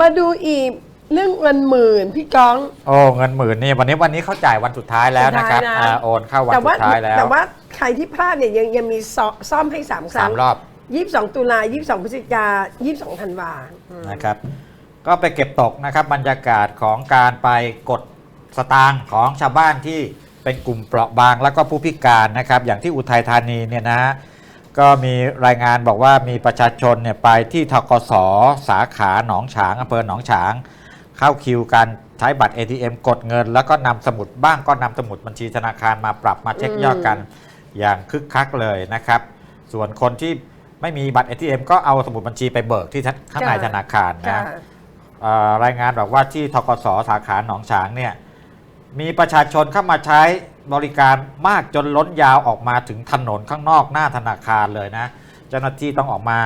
มาดูอีกเรื่องเงินหมื่นพี่ก้อง โอ้เงินหมื่นนี่วันนี้วันนี้เขาจ่ายวันสุดท้ายแล้วนะครับสุดท้ายนะ อ่าโอนเข้าวันแต่สุว่าดท้ายแล้วแต่ว่าใครที่พลาดเนี่ยยังยังมีซ่อซ่อมให้สามครั้สางมรอบยี่สิบสองตุลายี่สิบสองพฤศจิกายี่สิบสองธันวาอืม นะครับ ก็ไปเก็บตกนะครับบรรยากาศของการไปกดสตางค์ของชาวบ้านที่เป็นกลุ่มเปราะบาง แล้วก็ผู้พิการนะครับ อย่างที่อุทัยธานีเนี่ยนะฮะ ก็มีรายงานบอกว่ามีประชาชนเนี่ยไปที่ทกสสาขาหนองฉางอำเภอหนองฉาง เข้าคิวการใช้บัตร ATM กดเงิน แล้วก็นำสมุดบ้างก็นำสมุดบัญชีธนาคารมาปรับมาเช็คยอดกันอย่างคึกคักเลยนะครับ ส่วนคนที่ไม่มีบัตร ATM ก็เอาสมุดบัญชีไปเบิกที่ข้างในค่ะธนาคารค่ะนะเอ่อรายงานบอกว่าที่ทกสสาขาหนองฉางเนี่ย มีประชาชนเข้ามาใช้บริการมากจนล้นยาวออกมาถึงถนนข้างนอกหน้าธนาคารเลยนะ เจ้าหน้าที่ต้องออกมา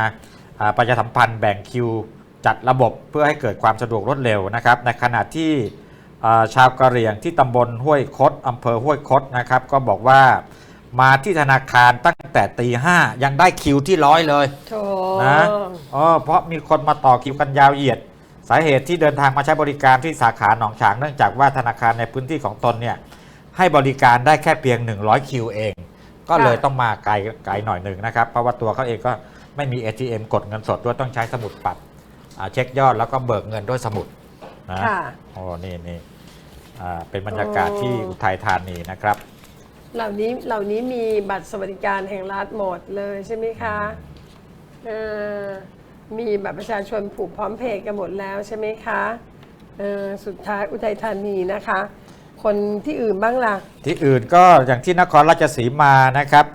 อ่าประชาสัมพันธ์แบ่งคิว จัดระบบเพื่อให้เกิดความสะดวกรวดเร็วนะครับ ในขณะที่อ่าชาวกะเหรี่ยงที่ตำบลห้วยคดอำเภอห้วยคดนะครับ ก็บอกว่ามาที่ธนาคารตั้งแต่ตีห้ายังได้คิวที่ร้อยเลยโถนะอ๋อเพราะมีคนมาต่อคิวกันยาวเหยียด สาเหตุที่เดินทางมาใช้บริการที่สาขาหนองฉางเนื่องจากว่าธนาคารในพื้นที่ของตนเนี่ยให้บริการได้แค่เพียง 100 คิวเอง ก็เลยต้องมาไกลไกลหน่อยหนึ่งนะครับ เพราะว่าตัวเขาเองก็ไม่มี ATM กดเงินสดด้วยต้องใช้สมุดปัดอ่าเช็คยอดแล้วก็เบิกเงินด้วยสมุดนะค่ะโอ้นี่นี่อ่าเป็นบรรยากาศที่อุทัยธานีนะครับ เหล่านี้เหล่านี้มีบัตรสวัสดิการแห่งรัฐหมดเลยใช่ไหมคะเออ มีบัตรประชาชนผูกพร้อมเพย์กันหมดแล้วใช่ไหมคะเออสุดท้ายอุทัยธานีนะคะ คนที่อื่นบ้างล่ะ ที่อื่นก็อย่างที่นครราชสีมานะครับ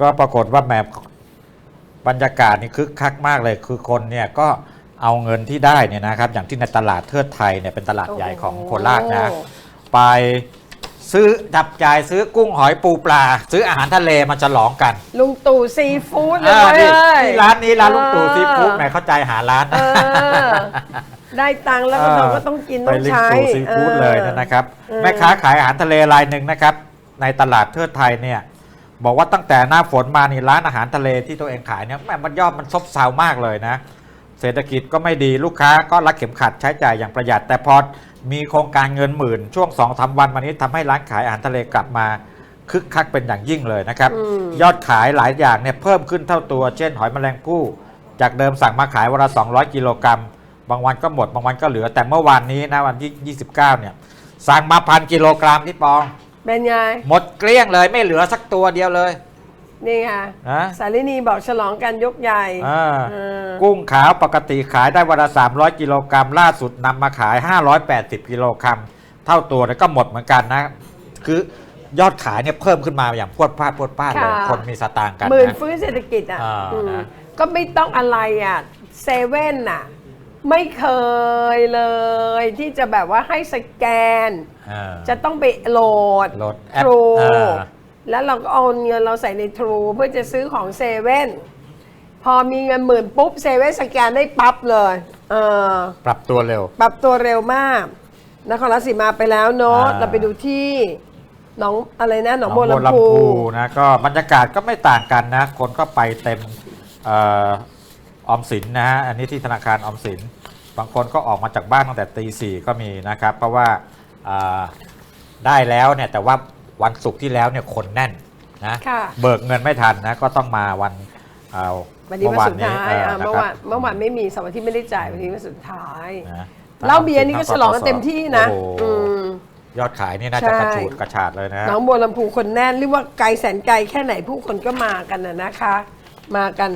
ก็ปรากฏว่าแหมบรรยากาศนี่คึกคักมากเลย คือคนเนี่ยก็เอาเงินที่ได้เนี่ยนะครับ อย่างที่ในตลาดเทิดไทยเนี่ยเป็นตลาดใหญ่ของโคราชนะโอ้ไป ซื้อจับจ่ายซื้อกุ้งหอยปูปลา ซื้ออาหารทะเลมาฉลองกันลุงตู่ซีฟู้ดเลยอ่าเว้ยนี่ที่ร้านนี้ร้านลุงตู่เออซีฟู้ดแหมเข้าใจหาร้านเออได้ตังค์แล้วก็เราก็ต้องกินไปต้องลิงใช้ตู่ซีฟู้ดเลยนะครับ เออ แม่ค้าขายอาหารทะเลรายหนึ่งนะครับ ในตลาดเทิดไทยเนี่ย บอกว่าตั้งแต่หน้าฝนมานี่ร้านอาหารทะเลที่ตัวเองขายเนี่ยแม่มันยอดมันซบเซามากเลยนะ เศรษฐกิจก็ไม่ดีลูกค้าก็รักเข็มขัดใช้จ่ายอย่างประหยัด แต่พอมีโครงการเงินหมื่น ช่วง2อสวันวันนี้ทำให้ร้านขายอาหารทะเลกลับมาคึกคักเป็นอย่างยิ่งเลยนะครับอืมยอดขายหลายอย่างเนี่ยเพิ่มขึ้นเท่าตัว เช่นหอยแมลงภู่จากเดิมสั่งมาขายวันละ 200 กิโลกรัม บางวันก็หมด บางวันก็เหลือ แต่เมื่อวานนี้นะวันที่ 29 เนี่ย สั่งมาพันกิโลกรัมพี่ปอง เป็นไง หมดเกลี้ยงเลยไม่เหลือสักตัวเดียวเลย นี่ค่ะนะสารินีบอกฉลองกันยกใหญ่อ่าเออกุ้งขาวปกติขายได้วันละ300 กิโลกรัมล่าสุดนำมาขาย 580 กิโลกรัมเท่าตัวแล้วก็หมดเหมือนกันนะ คือยอดขายเนี่ยเพิ่มขึ้นมาอย่างพรวดพลาดพรวดพลาดเลยค่ะคนมีสตางค์กันหมื่นนะ ฟื้นเศรษฐกิจอะอ่าอืมนะ ก็ไม่ต้องอะไรอะเซเว่นอะ ไม่เคยเลย ที่จะแบบว่าให้สแกนอ่าจะต้องไปโหลด โหลดแอป True อ่า แล้วเราก็เอาเงินเราใส่ใน True เพื่อจะซื้อของเซเว่นพอมีเงินหมื่นปุ๊บเซเว่นสแกนได้ปั๊บเลยเออปรับตัวเร็ว ปรับตัวเร็วมากนครราชสีมาไปแล้วเนาะอ่า เราไปดูที่หนองอะไรนะหนองบัวหนองลำพู นะก็บรรยากาศก็ไม่ต่างกันนะ คนก็ไปเต็มเอ่อออมสินนะฮะอันนี้ที่ธนาคารออมสิน บางคนก็ออกมาจากบ้านตั้งแต่ตีสี่ก็มีนะครับ เพราะว่าอ่าได้แล้วเนี่ยแต่ว่า วันศุกร์ที่แล้วเนี่ยคนแน่นนะค่ะ เบิกเงินไม่ทันนะก็ต้องมาวันอ่าวันนี้วันสุดท้ายเมื่อวานนี้อะเออเมื่อวานนะครับเมื่อวานไม่มีเสาร์อาทิตย์ไม่ได้จ่ายวันนี้วันสุดท้ายนะเหล้าเบียร์นี่ก็ฉลองกันเต็มที่นะโอ้โหอืม ยอดขายนี่น่าจะใช่ กระฉูดกระฉาดเลยนะ หนองบัวลำพูคนแน่นเรียกว่าไกลแสนไกลแค่ไหนผู้คนก็มากันนะนะคะ มากัน